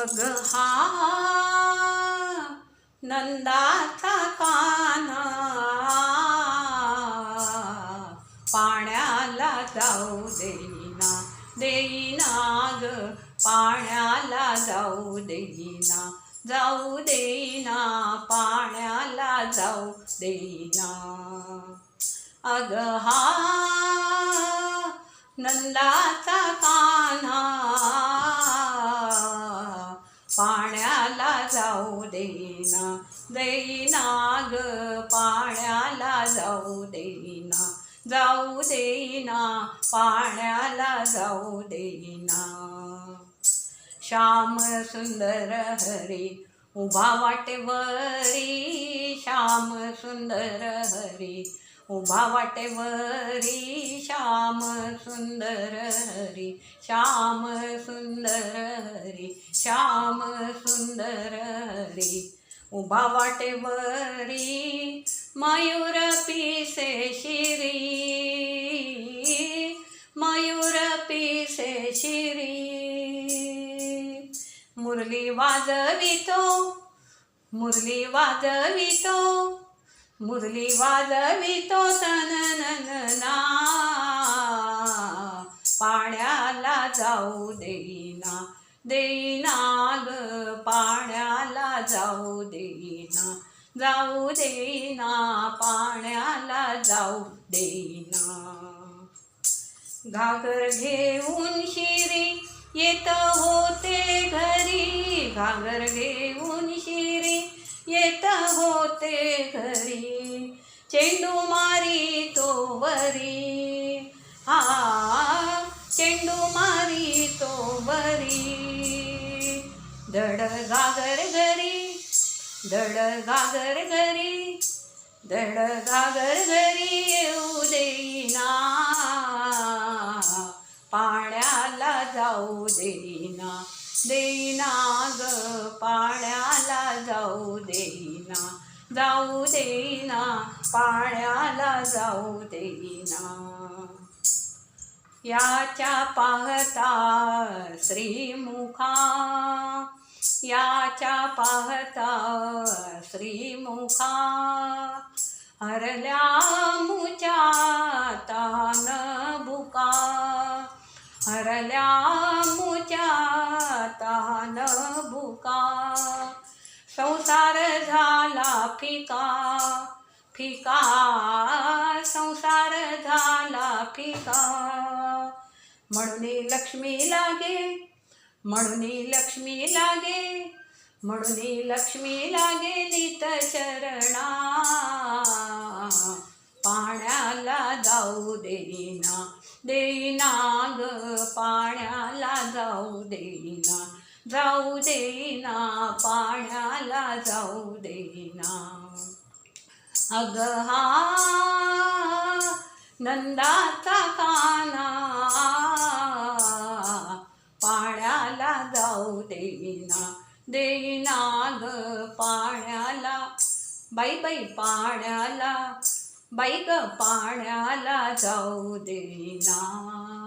अग हा नंदाचा काना पाण्याला जाऊ देईना देईना ग पाण्याला जाऊ देईना जाऊ देईना पाण्याला जाऊ देईना. अग हा नंदाचा का देईना देईना ग पाण्याला जाऊ देईना जाऊ देईना पाण्याला जाऊ देईना. श्याम सुंदर हरी उभा वाटेवरी श्याम सुंदर हरी उभा वाटेवरी श्याम सुंदर हरी श्याम सुंदर हरी श्याम सुंदर हरी. उभा वाटेवरी मयूर पिसे शिरी. मयूर पिसे शिरी. मुरली वाजवितो मुरली वाजवितो मुरली वाजवितो तननना पाण्याला जाऊ देईना देईना ग पाण्याला जाऊ देईना. जाऊ देईना पाण्याला जाऊ देईना. घागर घेऊन शिरी येत होते घरी घागर घेऊन येत होते घरी. चेंडू मारी तो वरी. हा चेंडू मारी तो वरी. दड गागर घरी दड गागर घरी दड गागर घरी येऊ देईना. पाण्याला जाऊ देईना. देईना ग पाण्याला जाऊ देईना जाऊ देईना पाण्याला जाऊ देईना. याच्या पाहता श्रीमुखा याच्या पाहता श्रीमुखा हरल्या मुच्या तान बुका हरल्या आता न भुका संसार झाला फिका फिका संसार झाला फिका. म्हणून लक्ष्मी लागे म्हणून लक्ष्मी लागे म्हणून लक्ष्मी लागे नित चरणा. पाण्याला जाऊ देना देईना ग पाण्याला जाऊ देईना जाऊ देईना पाण्याला जाऊ देईना. अग हा नंदाचा काना पाण्याला जाऊ देईना देईना ग पाण्याला. बाई बाई पाण्याला बाईक पाण्याला जाऊ देना